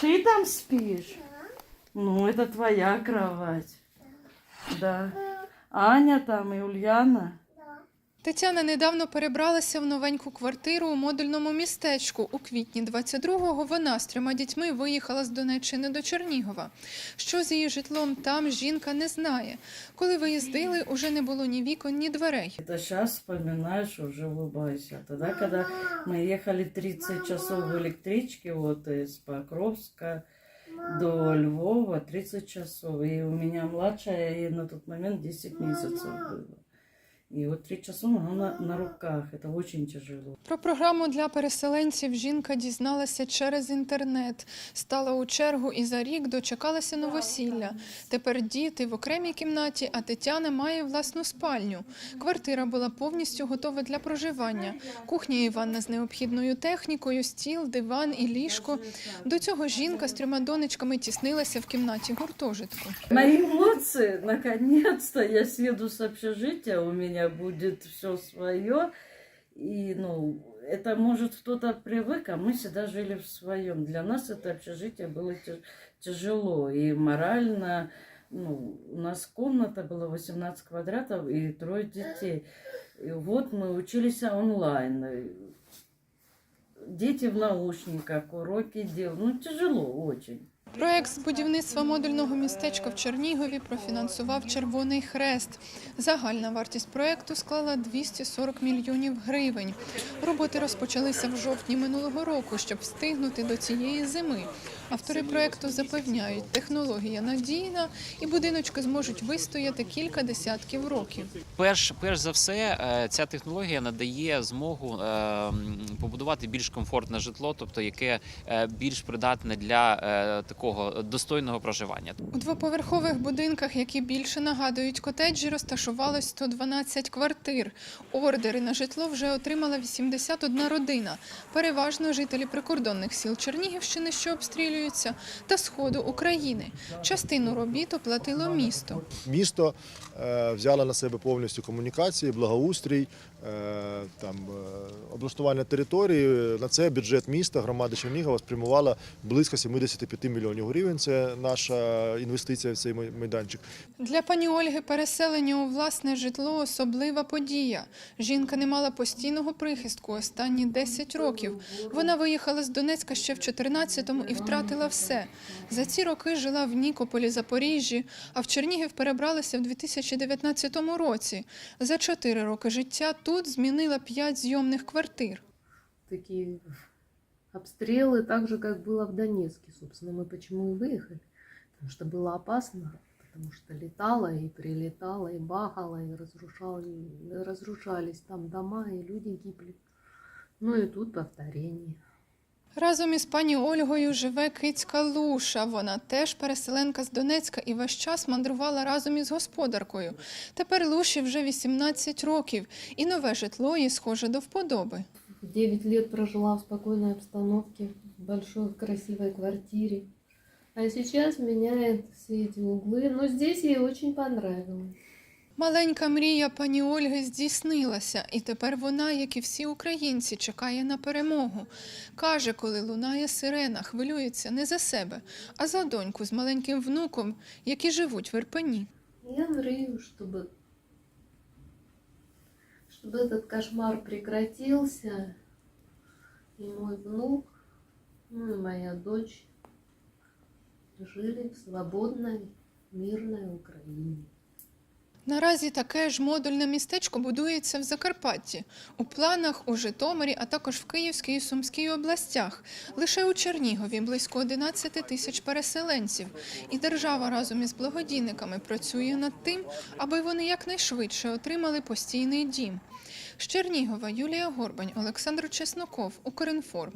Ты там спишь? Ну, это твоя кровать. Да. Аня там и Ульяна. Тетяна недавно перебралася в новеньку квартиру у модульному містечку. У квітні 22-го вона з трьома дітьми виїхала з Донеччини до Чернігова. Що з її житлом там жінка не знає. Коли виїздили, уже не було ні вікон, ні дверей. Это сейчас вспоминаешь, уже улыбайся. Тогда, когда мы ехали 30 часов в электричке, вот из Покровска до Львова, 30 часов. И у меня младшая, ей на тот момент 10 месяцев было. И вот три часа она на, на руках. Это очень тяжело. Про програму для переселенців жінка дізналася через інтернет, стала у чергу і за рік дочекалася новосілля. Тепер діти в окремій кімнаті, а Тетяна має власну спальню. Квартира була повністю готова для проживання. Кухня і ванна з необхідною технікою, стіл, диван і ліжко. До цього жінка з трьома донечками тіснилася в кімнаті гуртожитку. Мои эмоции, наконец-то я съеду с общежития, у меня будет все свое. И, ну, это может кто-то привык, а мы всегда жили в своем. Для нас это общежитие было тя- тяжело и морально. Ну, у нас комната была 18 квадратов и трое детей. И вот мы учились онлайн. Дети в наушниках, уроки делают. Ну, тяжело очень. Проект з будівництва модульного містечка в Чернігові профінансував Червоний Хрест. Загальна вартість проекту склала 240 мільйонів гривень. Роботи розпочалися в жовтні минулого року, щоб встигнути до цієї зими. Автори проекту запевняють, технологія надійна і будиночки зможуть вистояти кілька десятків років. Перш, перш за все, е, ця технологія надає змогу е, побудувати більш комфортне житло, тобто яке е, більш придатне для е, такого достойного проживання. У двоповерхових будинках, які більше нагадують котеджі, розташувалось 112 квартир. Ордери на житло вже отримала 81 родина. Переважно жителі прикордонних сіл Чернігівщини, що обстрілюються, та сходу України. Частину робіт оплатило місто. Місто е, взяло на себе повністю комунікації, благоустрій, е, там, е, облаштування території. На це бюджет міста, громади Чернігова спрямувала близько 75 мільйонів гривень. Це наша інвестиція в цей майданчик. Для пані Ольги переселення у власне житло особлива подія. Жінка не мала постійного прихистку останні 10 років. Вона виїхала з Донецька ще в 14-му і втратила все. За ці роки жила в Нікополі, Запоріжжі, а в Чернігів перебралася в 2019 році. За 4 роки життя тут змінила 5 зйомних квартир. Такие обстрелы, так же, как было в Донецке, собственно, мы почему и выехали. Потому что было опасно, потому что летало и прилетало, и бахало, и, разрушало, разрушались там дома, и люди гибли. Ну и тут повторение. Разом із пані Ольгою живе кицька Луша. Вона теж переселенка з Донецька і весь час мандрувала разом із господаркою. Тепер Луші вже 18 років, і нове житло їй схоже до вподоби. Девять лет прожила в спокойной обстановке, в большой красивой квартире. А сейчас меняет все эти углы, но здесь ей очень понравилось. Маленька мрія пані Ольги здійснилася, і тепер вона, як і всі українці, чекає на перемогу. Каже, коли лунає сирена, хвилюється не за себе, а за доньку з маленьким внуком, які живуть в Ірпені. Я мрію, чтобы, чтобы этот кошмар прекратился, и мой внук, ну и моя дочь жили в свободной, мирной Украине. Наразі таке ж модульне містечко будується в Закарпатті, у планах у Житомирі, а також в Київській і Сумській областях. Лише у Чернігові близько 11 тисяч переселенців. І держава разом із благодійниками працює над тим, аби вони якнайшвидше отримали постійний дім. З Чернігова Юлія Горбань, Олександр Чесноков, Укрінформ.